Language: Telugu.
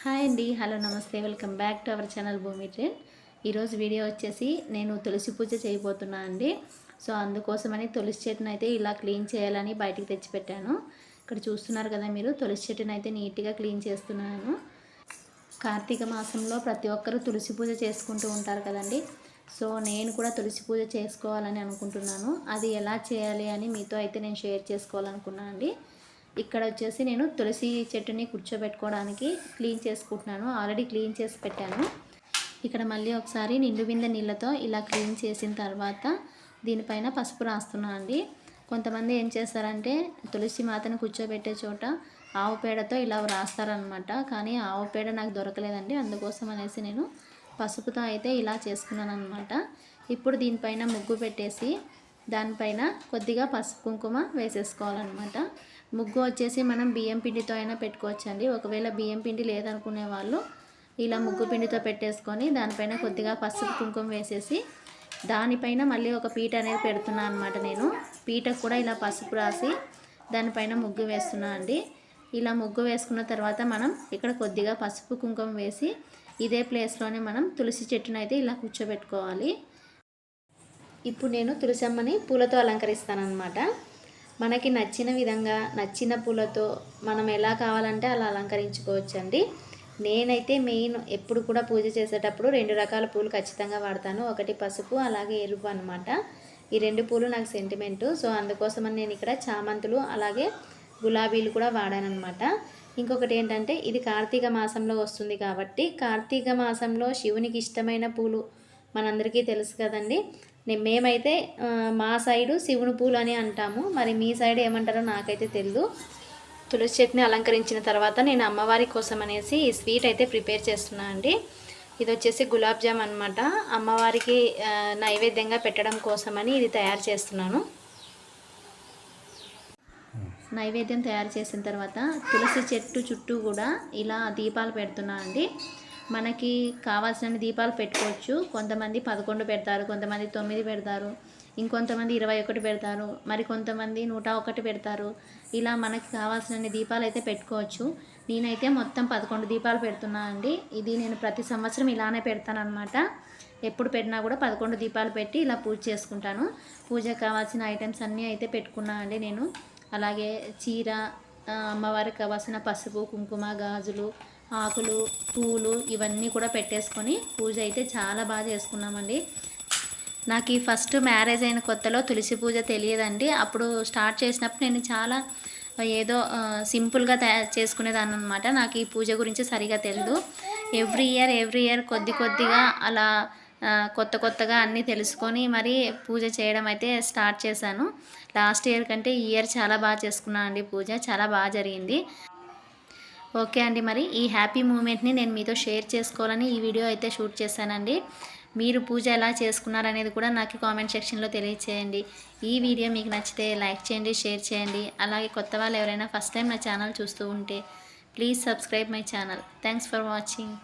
హాయ్ అండి. హలో నమస్తే. Welcome back to our channel Bhoomi trend. ఈరోజు వీడియో వచ్చేసి నేను తులసి పూజ చేయబోతున్నా అండి. సో అందుకోసమని తులసి చెట్టును అయితే ఇలా క్లీన్ చేయాలని బయటికి తెచ్చిపెట్టాను. ఇక్కడ చూస్తున్నారు కదా మీరు తులసి చెట్టును అయితే నీట్గా క్లీన్ చేస్తున్నాను. కార్తీక మాసంలో ప్రతి ఒక్కరూ తులసి పూజ చేసుకుంటూ ఉంటారు కదండి. సో నేను కూడా తులసి పూజ చేసుకోవాలని అనుకుంటున్నాను. అది ఎలా చేయాలి అని మీతో అయితే నేను షేర్ చేసుకోవాలనుకున్నాను అండి. ఇక్కడ వచ్చేసి నేను తులసి చెట్టుని కూర్చోబెట్టుకోవడానికి క్లీన్ చేసుకుంటున్నాను. ఆల్రెడీ క్లీన్ చేసి పెట్టాను. ఇక్కడ మళ్ళీ ఒకసారి నిండు బిందె నీళ్ళతో ఇలా క్లీన్ చేసిన తర్వాత దీనిపైన పసుపు రాస్తున్నాను అండి. కొంతమంది ఏం చేస్తారంటే తులసి మాతను కూర్చోబెట్టే చోట ఆవు పేడతో ఇలా రాస్తారనమాట కానీ ఆవు పేడ నాకు దొరకలేదండి. అందుకోసం అనేసి నేను పసుపుతో అయితే ఇలా చేసుకున్నాను అనమాట ఇప్పుడు దీనిపైన ముగ్గు పెట్టేసి దానిపైన కొద్దిగా పసుపు కుంకుమ వేసేసుకోవాలన్నమాట. ముగ్గు వచ్చేసి మనం బియ్యం పిండితో అయినా పెట్టుకోవచ్చండి. ఒకవేళ బియ్యం పిండి లేదనుకునే వాళ్ళు ఇలా ముగ్గు పిండితో పెట్టేసుకొని దానిపైన కొద్దిగా పసుపు కుంకుమ వేసేసి దానిపైన మళ్ళీ ఒక పీట అనేది పెడుతున్నా అనమాట నేను. పీటకు కూడా ఇలా పసుపు రాసి దానిపైన ముగ్గు వేస్తున్నా అండి. ఇలా ముగ్గు వేసుకున్న తర్వాత మనం ఇక్కడ కొద్దిగా పసుపు కుంకుమ వేసి ఇదే ప్లేస్లోనే మనం తులసి చెట్టును అయితే ఇలా కూర్చోబెట్టుకోవాలి. ఇప్పుడు నేను తులసమ్మని పూలతో అలంకరిస్తానమాట మనకి నచ్చిన విధంగా నచ్చిన పూలతో మనం ఎలా కావాలంటే అలా అలంకరించుకోవచ్చండి. నేనైతే మెయిన్ ఎప్పుడు కూడా పూజ చేసేటప్పుడు రెండు రకాల పూలు ఖచ్చితంగా వాడతాను. ఒకటి పసుపు అలాగే ఎరుపు అనమాట ఈ రెండు పూలు నాకు సెంటిమెంటు సో అందుకోసమని నేను ఇక్కడ చామంతులు అలాగే గులాబీలు కూడా వాడానమాట ఇంకొకటి ఏంటంటే ఇది కార్తీక మాసంలో వస్తుంది కాబట్టి కార్తీక మాసంలో శివునికి ఇష్టమైన పూలు మనందరికీ తెలుసు కదండి. మేమైతే మా సైడు శివుని పూలు అని అంటాము. మరి మీ సైడ్ ఏమంటారో నాకైతే తెలియదు తులసి చెట్టుని అలంకరించిన తర్వాత నేను అమ్మవారి కోసం అనేసి ఈ స్వీట్ అయితే ప్రిపేర్ చేస్తున్నాను అండి. ఇది వచ్చేసి గులాబ్ జామ్ అనమాట అమ్మవారికి నైవేద్యంగా పెట్టడం కోసమని ఇది తయారు చేస్తున్నాను. నైవేద్యం తయారు చేసిన తర్వాత తులసి చెట్టు చుట్టూ కూడా ఇలా దీపాలు పెడుతున్నా అండి. మనకి కావాల్సిన దీపాలు పెట్టుకోవచ్చు. కొంతమంది పదకొండు పెడతారు కొంతమంది తొమ్మిది పెడతారు ఇంకొంతమంది ఇరవై ఒకటి పెడతారు మరి కొంతమంది నూట ఒకటి పెడతారు. ఇలా మనకి కావాల్సిన దీపాలు అయితే పెట్టుకోవచ్చు. నేనైతే మొత్తం పదకొండు దీపాలు పెడుతున్నా అండి. ఇది నేను ప్రతి సంవత్సరం ఇలానే పెడతానమాట ఎప్పుడు పెట్టినా కూడా పదకొండు దీపాలు పెట్టి ఇలా పూజ చేసుకుంటాను. పూజకు కావాల్సిన ఐటమ్స్ అన్నీ అయితే పెట్టుకున్నా అండి నేను. అలాగే చీర అమ్మవారికి కావాల్సిన పసుపు కుంకుమ గాజులు ఆకులు పూలు ఇవన్నీ కూడా పెట్టేసుకొని పూజ అయితే చాలా బాగా చేసుకున్నామండి. నాకు ఈ ఫస్ట్ మ్యారేజ్ అయిన కొత్తలో తులసి పూజ తెలియదండి. అప్పుడు స్టార్ట్ చేసినప్పుడు నేను చాలా ఏదో సింపుల్గా తయారు చేసుకునేదాన్ని అనమాట నాకు ఈ పూజ గురించి సరిగా తెలియదు ఎవ్రీ ఇయర్ ఎవ్రీ ఇయర్ కొద్ది కొద్దిగా అలా కొత్త కొత్తగా అన్నీ తెలుసుకొని మరి పూజ చేయడం అయితే స్టార్ట్ చేశాను. లాస్ట్ ఇయర్ కంటే ఈ ఇయర్ చాలా బాగా చేసుకున్నాను అండి పూజ. చాలా బాగా జరిగింది. ఓకే అండి. మరి ఈ హ్యాపీ మూమెంట్ని నేను మీతో షేర్ చేసుకోవాలని ఈ వీడియో అయితే షూట్ చేశానండి. మీరు పూజ ఎలా చేసుకున్నారనేది కూడా నాకు కామెంట్ సెక్షన్లో తెలియచేయండి. ఈ వీడియో మీకు నచ్చితే లైక్ చేయండి షేర్ చేయండి. అలాగే కొత్త వాళ్ళు ఎవరైనా ఫస్ట్ టైం నా ఛానల్ చూస్తూ ఉంటే please subscribe my channel. Thanks for watching.